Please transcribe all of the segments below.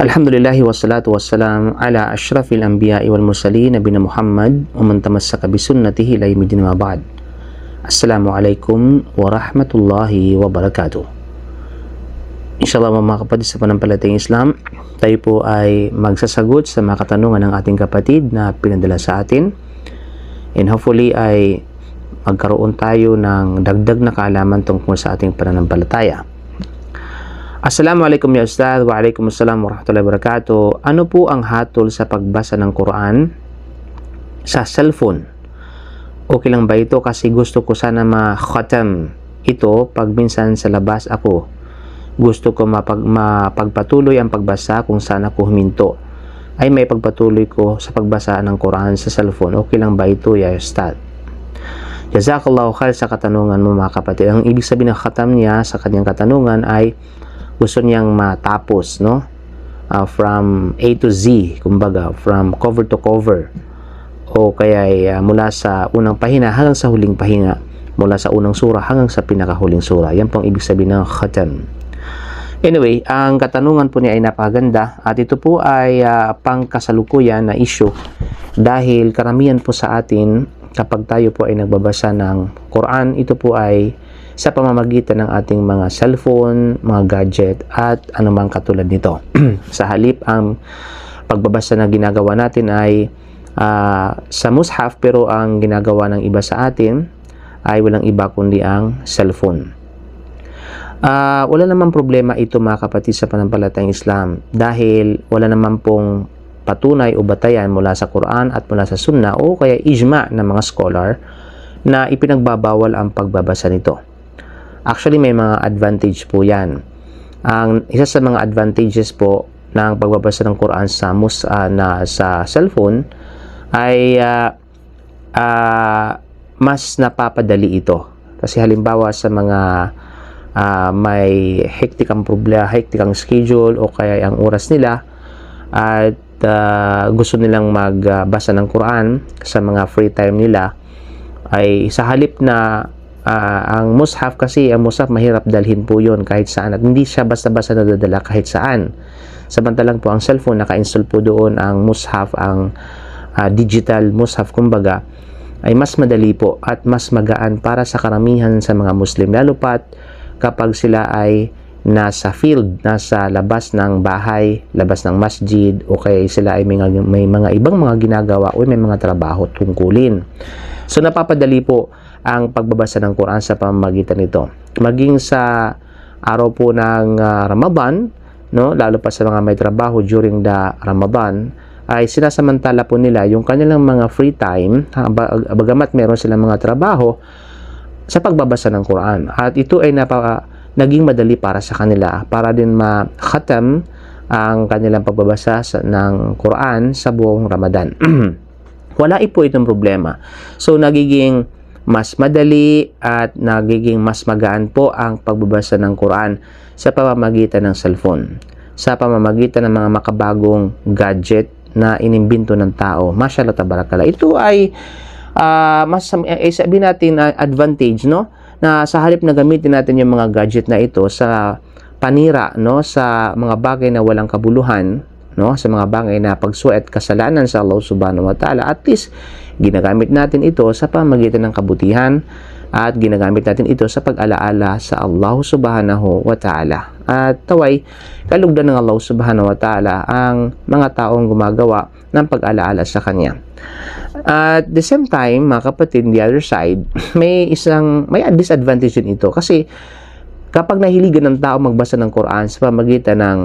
Alhamdulillahi wassalatu wassalam ala ashrafil anbiya'i wal mursalin nabina Muhammad wa man tamassaka bi sunnatihi ila yaumil ma ba'd. Assalamu alaikum wa rahmatullahi wa barakatuh. Inshallah mga kapatid sa panampalatayang Islam, tayo po ay magsasagot sa mga katanungan ng ating kapatid na pinadala sa atin. And hopefully ay magkaroon tayo ng dagdag na kaalaman tungkol sa ating pananampalataya. Assalamualaikum ya Ustaz, wa alaikumussalam wa rahmatullahi wa barakatuh. Ano po ang hatol sa pagbasa ng Quran sa cellphone? Okay lang ba ito? Kasi gusto ko sana ma-khatam ito pag minsan sa labas ako. Gusto ko mapag, mapagpatuloy ang pagbasa kung saan ako huminto. Ay may pagpatuloy ko sa pagbasa ng Quran sa cellphone. Okay lang ba ito ya Ustaz? Jazakallahu khair sa katanungan mo mga kapatid. Ang ibig sabihin ng khatam niya sa kanyang katanungan ay gusto niyang matapos, no? Uh, from A to Z, kumbaga, from cover to cover. O kaya ay, uh, mula sa unang pahina hanggang sa huling pahina. Mula sa unang sura hanggang sa pinakahuling sura. Yan pong ibig sabihin ng khatam. Anyway, ang katanungan po niya ay napakaganda at ito po ay uh, pangkasalukuyan na issue dahil karamihan po sa atin kapag tayo po ay nagbabasa ng Quran, ito po ay sa pamamagitan ng ating mga cellphone, mga gadget at anumang katulad nito. sa halip ang pagbabasa na ginagawa natin ay uh, sa mushaf pero ang ginagawa ng iba sa atin ay walang iba kundi ang cellphone. Uh, wala namang problema ito mga kapatid sa panampalatayang Islam dahil wala naman pong patunay o batayan mula sa Quran at mula sa Sunnah o kaya ijma ng mga scholar na ipinagbabawal ang pagbabasa nito. Actually, may mga advantage po yan. Ang isa sa mga advantages po ng pagbabasa ng Quran sa mus uh, na sa cellphone ay uh, uh, mas napapadali ito. Kasi halimbawa sa mga uh, may hectic ang problema, hectic ang schedule o kaya ang oras nila at uh, gusto nilang magbasa ng Quran sa mga free time nila ay sa halip na uh, ang mushaf kasi, ang mushaf mahirap dalhin po yon kahit saan at hindi siya basta-basta nadadala kahit saan. Samantalang po ang cellphone, naka-install po doon ang mushaf, ang uh, digital mushaf kumbaga, ay mas madali po at mas magaan para sa karamihan sa mga Muslim. Lalo pat kapag sila ay nasa field, nasa labas ng bahay, labas ng masjid, o kaya sila ay may, may mga ibang mga ginagawa o may mga trabaho tungkulin. So napapadali po ang pagbabasa ng Quran sa pamamagitan nito. Maging sa araw po ng uh, Ramadan, no, lalo pa sa mga may trabaho during the Ramadan, ay sinasamantala po nila yung kanilang mga free time, bagamat meron silang mga trabaho, sa pagbabasa ng Quran. At ito ay napaka, naging madali para sa kanila para din ma-khatam ang kanilang pagbabasa sa, ng Quran sa buong Ramadan. Wala po itong problema. So, nagiging mas madali at nagiging mas magaan po ang pagbabasa ng Quran sa pamamagitan ng cellphone, sa pamamagitan ng mga makabagong gadget na inimbinto ng tao. Mashallah tabarakala. Ito ay uh, mas eh, sabihin natin uh, advantage no na sa halip na gamitin natin yung mga gadget na ito sa panira no sa mga bagay na walang kabuluhan no sa mga bagay na pagsuot kasalanan sa Allah Subhanahu wa Ta'ala at least Ginagamit natin ito sa pamagitan ng kabutihan at ginagamit natin ito sa pag-alaala sa Allah Subhanahu wa Ta'ala. At taway, kalugdan ng Allah Subhanahu wa Ta'ala ang mga taong gumagawa ng pag-alaala sa Kanya. At the same time, mga kapatid, the other side, may isang, may disadvantage din ito kasi kapag nahiligan ng tao magbasa ng Quran sa pamagitan ng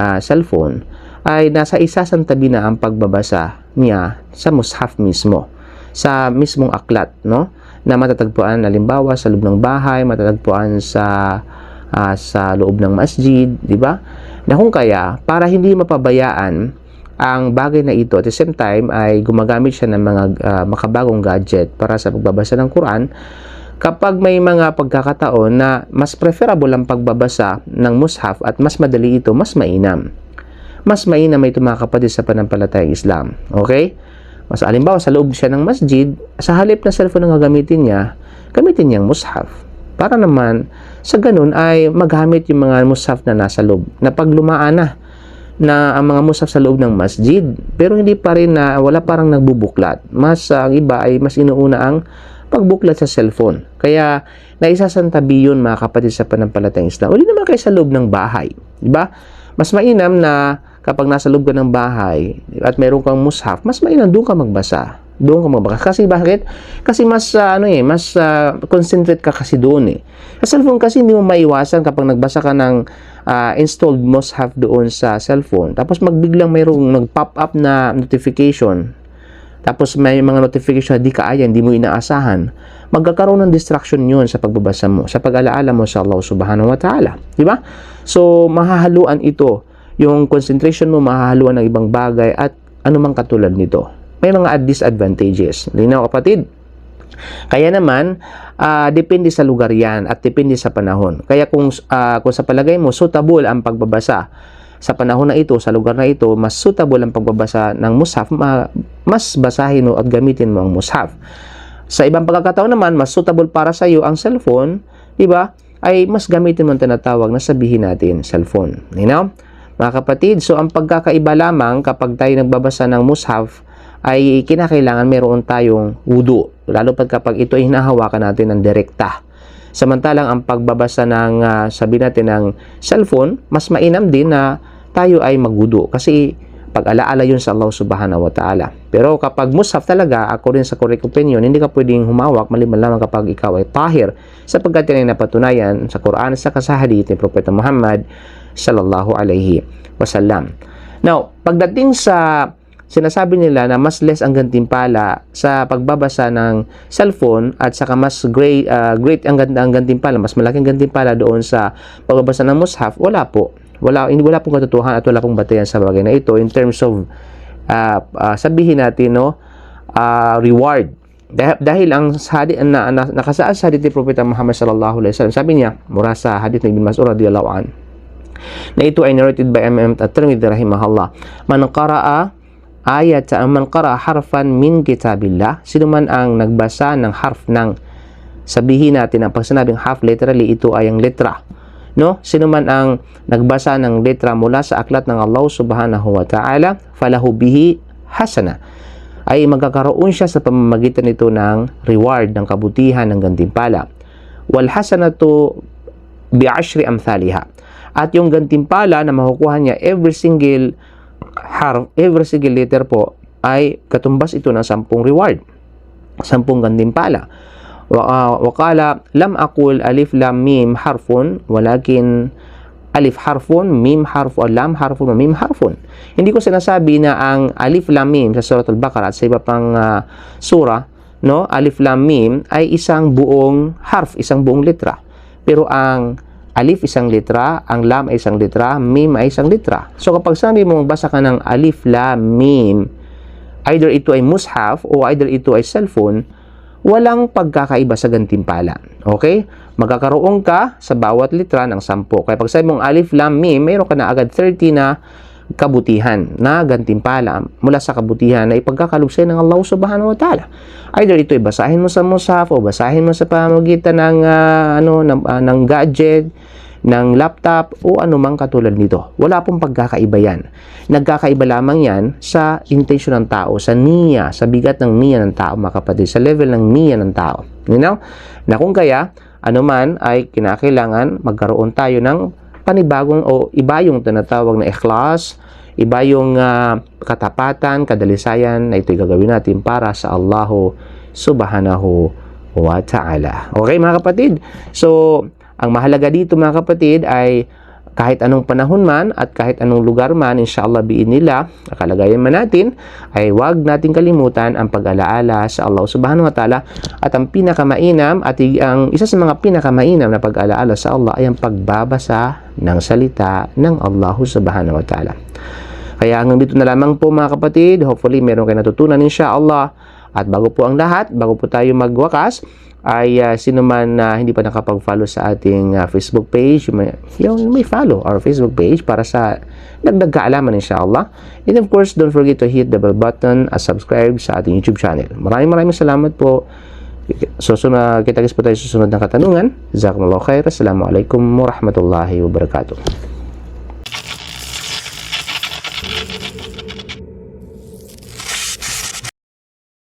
uh, cellphone, ay nasa isasang tabi na ang pagbabasa niya sa mushaf mismo sa mismong aklat, no? Na matatagpuan halimbawa sa loob ng bahay, matatagpuan sa uh, sa loob ng masjid, di ba? Na kung kaya, para hindi mapabayaan ang bagay na ito, at the same time ay gumagamit siya ng mga uh, makabagong gadget para sa pagbabasa ng Quran, kapag may mga pagkakataon na mas preferable ang pagbabasa ng mushaf at mas madali ito, mas mainam. Mas mainam ito mga kapatid sa panampalatayang Islam. Okay? Mas alimbawa, sa loob siya ng masjid, sa halip na cellphone na gagamitin niya, gamitin niyang mushaf. Para naman, sa ganun ay magamit yung mga mushaf na nasa loob. Na pag lumaan na, na ang mga mushaf sa loob ng masjid pero hindi pa rin na wala parang nagbubuklat mas ah, ang iba ay mas inuuna ang pagbuklat sa cellphone kaya naisasantabi yun mga kapatid sa panampalatayang Islam uli naman kayo sa loob ng bahay di ba mas mainam na kapag nasa loob ka ng bahay at meron kang mushaf mas mainam doon ka magbasa. Doon ka magbasa. Kasi bakit? Kasi mas ah, ano eh mas ah, concentrate ka kasi doon eh. Sa cellphone kasi hindi mo maiwasan kapag nagbasa ka ng ah, installed mushaf doon sa cellphone. Tapos magbiglang mayroong nag-pop up na notification. Tapos may mga notification na di ka aya, hindi mo inaasahan, magkakaroon ng distraction yun sa pagbabasa mo, sa pag-alaala mo sa Allah subhanahu wa ta'ala. Di ba? So, mahahaluan ito. Yung concentration mo mahahaluan ng ibang bagay at anumang katulad nito. May mga disadvantages. Linaw kapatid? Kaya naman, ah, depende sa lugar yan at depende sa panahon. Kaya kung, ah, kung sa palagay mo, suitable ang pagbabasa sa panahon na ito, sa lugar na ito, mas suitable ang pagbabasa ng mushaf, ma- mas basahin mo at gamitin mo ang mushaf. Sa ibang pagkakataon naman, mas suitable para sa iyo ang cellphone, di ba? Ay mas gamitin mo ang tinatawag na sabihin natin cellphone. You know? Mga kapatid, so ang pagkakaiba lamang kapag tayo nagbabasa ng mushaf ay kinakailangan meron tayong wudu. Lalo pag kapag ito ay hinahawakan natin ng direkta. Samantalang ang pagbabasa ng ah, sabi natin ng cellphone, mas mainam din na tayo ay magwudu kasi pag-alaala yun sa Allah subhanahu wa ta'ala. Pero kapag mushaf talaga, ako rin sa correct opinion, hindi ka pwedeng humawak maliban lamang kapag ikaw ay tahir sapagkat yan ay napatunayan sa Quran sa kasahadith ni Propeta Muhammad sallallahu alaihi wasallam. Now, pagdating sa sinasabi nila na mas less ang gantimpala sa pagbabasa ng cellphone at saka mas great, ah, great ang, ang gantimpala, mas malaking gantimpala doon sa pagbabasa ng mushaf, wala po. Wala, wala pong katotohanan at wala pong batayan sa bagay na ito in terms of ah, ah, sabihin natin no ah, reward dahil, dahil ang hadith na, na nakasaad sa hadith ni Propeta Muhammad sallallahu alaihi wasallam sabi niya mura sa hadith ni Ibn Mas'ud radhiyallahu an na ito ay narrated by MM at-Tirmidhi rahimahullah man qara'a ayat man qara'a harfan min kitabillah sino man ang nagbasa ng harf ng sabihin natin ang pag sinabing half literally ito ay ang letra. No? Sino man ang nagbasa ng letra mula sa aklat ng Allah subhanahu wa ta'ala falahu bihi hasana. Ay magkakaroon siya sa pamamagitan nito ng reward ng kabutihan ng gantimpala. Wal hasanatu bi ashri amthaliha at yung gantimpala na makukuha niya every single harf every single letter po ay katumbas ito ng sampung reward sampung gantimpala. Wa, wakala lam aqul alif lam mim harfun walakin alif harfun mim harfun lam harfun mim harfun. Hindi ko sinasabi na ang alif lam mim sa surah al-baqarah at sa iba pang uh, surah no alif lam mim ay isang buong harf isang buong letra. Pero ang alif isang letra ang lam ay isang letra mim ay isang letra so kapag sabi mo magbasa ka ng alif lam mim either ito ay mushaf o either ito ay cellphone, walang pagkakaiba sa gantimpala. Okay? Magkakaroon ka sa bawat litra ng 10. Kaya pag sabi mong alif, lam, mim, mayroon ka na agad 30 na kabutihan na gantimpala mula sa kabutihan na ipagkakalugay ng Allah subhanahu wa ta'ala. Either ito ay basahin mo sa mushaf o basahin mo sa pamamagitan ng, ah, ano, ng, ah, ng gadget, ng laptop o anumang katulad nito. Wala pong pagkakaiba yan. Nagkakaiba lamang yan sa intention ng tao, sa niya, sa bigat ng niya ng tao, mga kapatid, sa level ng niya ng tao. You know? Na kung kaya, anuman ay kinakailangan magkaroon tayo ng panibagong o iba yung tinatawag na ikhlas, iba yung ah, katapatan, kadalisayan na ito'y gagawin natin para sa Allahu subhanahu wa ta'ala. Okay mga kapatid? So, ang mahalaga dito mga kapatid ay kahit anong panahon man at kahit anong lugar man, inshallah biin nila, kalagayan man natin, ay wag nating kalimutan ang pag-alaala sa Allah subhanahu wa ta'ala at ang pinakamainam at ang isa sa mga pinakamainam na pag-alaala sa Allah ay ang pagbabasa ng salita ng Allah subhanahu wa ta'ala. Kaya hanggang dito na lamang po mga kapatid, hopefully meron kayo natutunan inshallah. At bago po ang lahat, bago po tayo magwakas, ay uh, sino man na uh, hindi pa nakapag-follow sa ating uh, Facebook page, may, yung may follow our Facebook page para sa dagdag kaalaman inshallah. And of course, don't forget to hit the bell button at subscribe sa ating YouTube channel. Maraming maraming salamat po. Susunod, kita po tayo susunod na katanungan. Jazakumullah khair. Assalamualaikum warahmatullahi wabarakatuh.